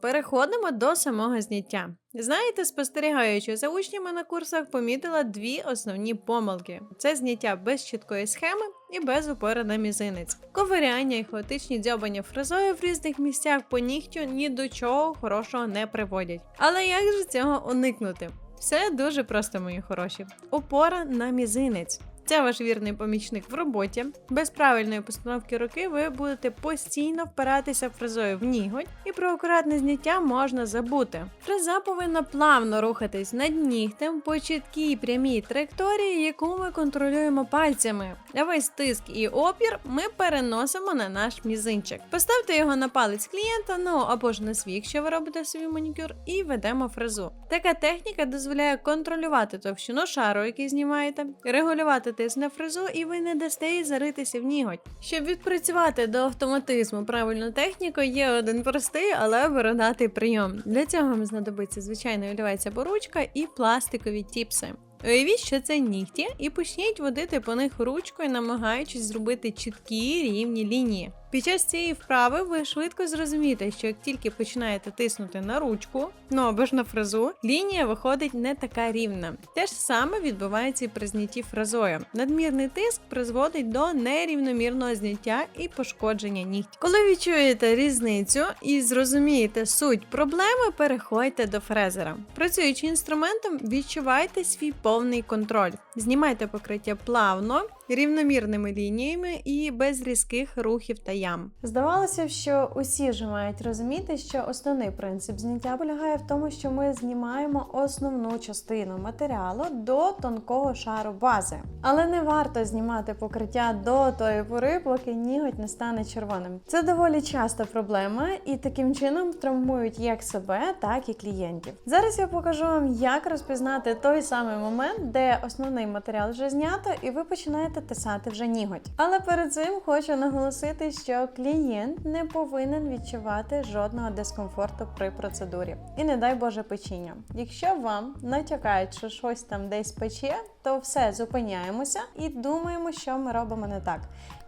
Переходимо до самого зняття. Знаєте, спостерігаючи за учнями на курсах, помітила дві основні помилки: це зняття без чіткої схеми і без упора на мізинець. Ковиряння і хаотичні дзьобання фрезою в різних місцях по нігтю ні до чого хорошого не приводять. Але як же цього уникнути? Все дуже просто, мої хороші. Опора на мізинець. Це ваш вірний помічник в роботі. Без правильної постановки руки ви будете постійно впиратися фрезою в ніготь, і про акуратне зняття можна забути. Фреза повинна плавно рухатись над нігтем по чіткій прямій траєкторії, яку ми контролюємо пальцями. А весь тиск і опір ми переносимо на наш мізинчик. Поставте його на палець клієнта, ну або ж на свій, якщо ви робите собі манікюр, і ведемо фрезу. Така техніка дозволяє контролювати товщину шару, який знімаєте, регулювати на фрезу, і ви не дасте їй заритися в ніготь. Щоб відпрацювати до автоматизму правильну техніку, є один простий, але виронатий прийом. Для цього вам знадобиться звичайна олівець або ручка і пластикові тіпси. Уявіть, що це нігті, і почніть водити по них ручкою, намагаючись зробити чіткі рівні лінії. Під час цієї вправи ви швидко зрозумієте, що як тільки починаєте тиснути на ручку, ну або ж на фрезу, лінія виходить не така рівна. Те ж саме відбувається і при знятті фрезою. Надмірний тиск призводить до нерівномірного зняття і пошкодження нігтів. Коли відчуєте різницю і зрозумієте суть проблеми, переходьте до фрезера. Працюючи інструментом, відчувайте свій повний контроль. Знімайте покриття плавно, рівномірними лініями і без різких рухів та ям. Здавалося що усі вже мають розуміти, що основний принцип зняття полягає в тому, що ми знімаємо основну частину матеріалу до тонкого шару бази. Але не варто знімати покриття до тої пори, поки ніготь не стане червоним. Це доволі часта проблема, і таким чином травмують як себе, так і клієнтів. Зараз я покажу вам, як розпізнати той самий момент, де основний матеріал вже знято, і ви починаєте тисати вже ніготь. Але перед цим хочу наголосити, що клієнт не повинен відчувати жодного дискомфорту при процедурі. І не дай Боже печіння. Якщо вам натякають, що щось там десь пече, то все зупиняємося і думаємо, що ми робимо не так.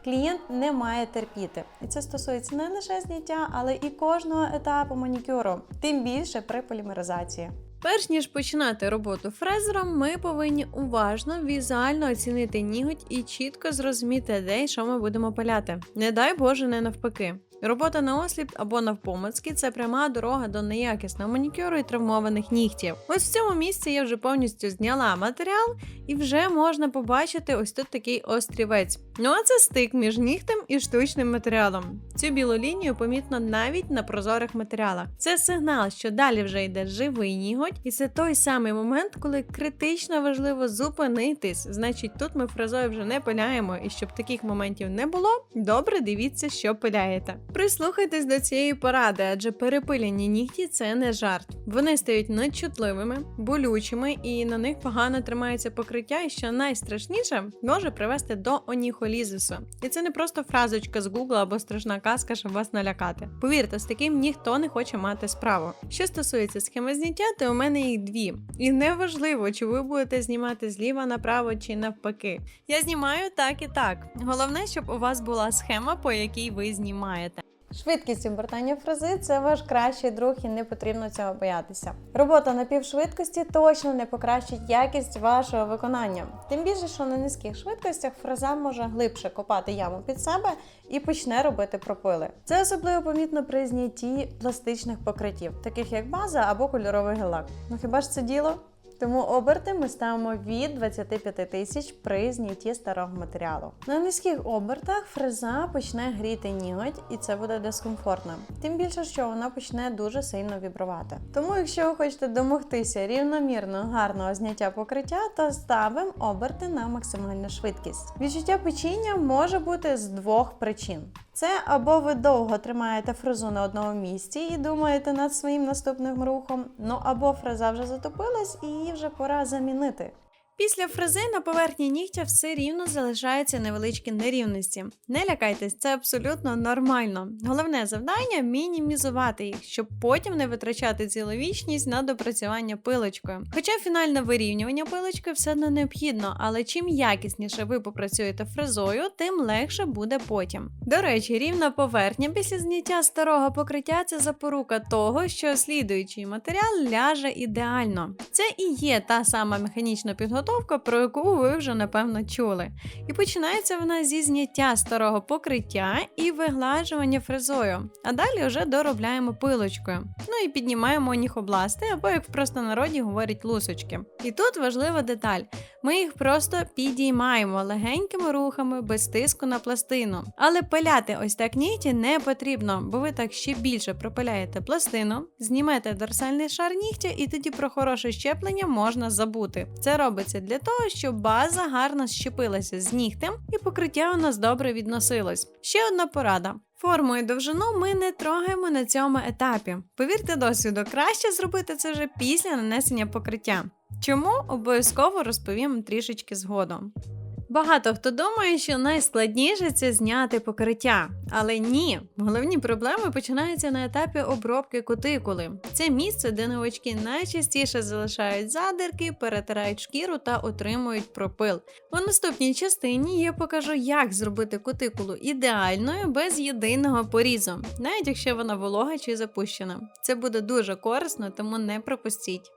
Клієнт не має терпіти, і це стосується не лише зняття, але і кожного етапу манікюру, тим більше при полімеризації. Перш ніж починати роботу фрезером, ми повинні уважно візуально оцінити ніготь і чітко зрозуміти, де і що ми будемо пиляти. Не дай Боже, не навпаки. Робота на осліп або навпомацьки це пряма дорога до неякісного манікюру і травмованих нігтів. Ось в цьому місці я вже повністю зняла матеріал, і вже можна побачити ось тут такий острівець. Ну а це стик між нігтем і штучним матеріалом. Цю білу лінію помітно навіть на прозорих матеріалах. Це сигнал, що далі вже йде живий ніготь, і це той самий момент, коли критично важливо зупинитись. Значить, тут ми фразою вже не пиляємо, і щоб таких моментів не було, добре дивіться, що пиляєте. Прислухайтесь до цієї поради, адже перепилені нігті це не жарт. Вони стають надчутливими, болючими, і на них погано тримається покриття, і що найстрашніше може привести до оніхолізису. І це не просто фразочка з Google або страшна казка, щоб вас налякати. Повірте, з таким ніхто не хоче мати справу. Що стосується схеми зняття, то у мене їх дві. І неважливо, чи ви будете знімати зліва направо чи навпаки. Я знімаю так і так. Головне, щоб у вас була схема, по якій ви знімаєте. Швидкість обертання фрази це ваш кращий друг і не потрібно цього боятися. Робота на півшвидкості точно не покращить якість вашого виконання. Тим більше, що на низьких швидкостях фраза може глибше копати яму під себе і почне робити пропили. Це особливо помітно при знятті пластичних покриттів, таких як база або кольоровий гелак. Ну хіба ж це діло? Тому оберти ми ставимо від 25 тисяч при знятті старого матеріалу. На низьких обертах фреза почне гріти ніготь, і це буде дискомфортно. Тим більше, що вона почне дуже сильно вібрувати. Тому, якщо ви хочете домогтися рівномірно гарного зняття покриття, то ставимо оберти на максимальну швидкість. Відчуття печіння може бути з двох причин. Це або ви довго тримаєте фрезу на одному місці і думаєте над своїм наступним рухом, ну або фреза вже затопилась і її вже пора замінити. Після фрези на поверхні нігтя все рівно залишаються невеличкі нерівності. Не лякайтесь, це абсолютно нормально. Головне завдання мінімізувати їх, щоб потім не витрачати цілу вічність на допрацювання пилочкою. Хоча фінальне вирівнювання пилочкою все одно необхідно, але чим якісніше ви попрацюєте фрезою, тим легше буде потім. До речі, рівна поверхня після зняття старого покриття це запорука того, що слідуючий матеріал ляже ідеально. Це і є та сама механічна підготовка, про яку ви вже напевно чули. І починається вона зі зняття старого покриття і вигладжування фрезою. А далі вже доробляємо пилочкою. Ну і піднімаємо ніхобласти, або як в простонароді говорять лусочки. І тут важлива деталь: ми їх просто підіймаємо легенькими рухами без тиску на пластину. Але пиляти ось так нігті не потрібно, бо ви так ще більше пропиляєте пластину, знімете дорсальний шар нігтя, і тоді про хороше щеплення можна забути. Це робиться для того, щоб база гарно щепилася з нігтем і покриття у нас добре відносилось. Ще одна порада. Форму і довжину ми не трогаємо на цьому етапі. Повірте досвіду, краще зробити це вже після нанесення покриття. Чому обов'язково розповім трішечки згодом. Багато хто думає, що найскладніше це зняти покриття, але ні, головні проблеми починаються на етапі обробки кутикули. Це місце, де новачки найчастіше залишають задирки, перетирають шкіру та отримують пропил. У наступній частині я покажу, як зробити кутикулу ідеальною без єдиного порізу, навіть якщо вона волога чи запущена. Це буде дуже корисно, тому не пропустіть.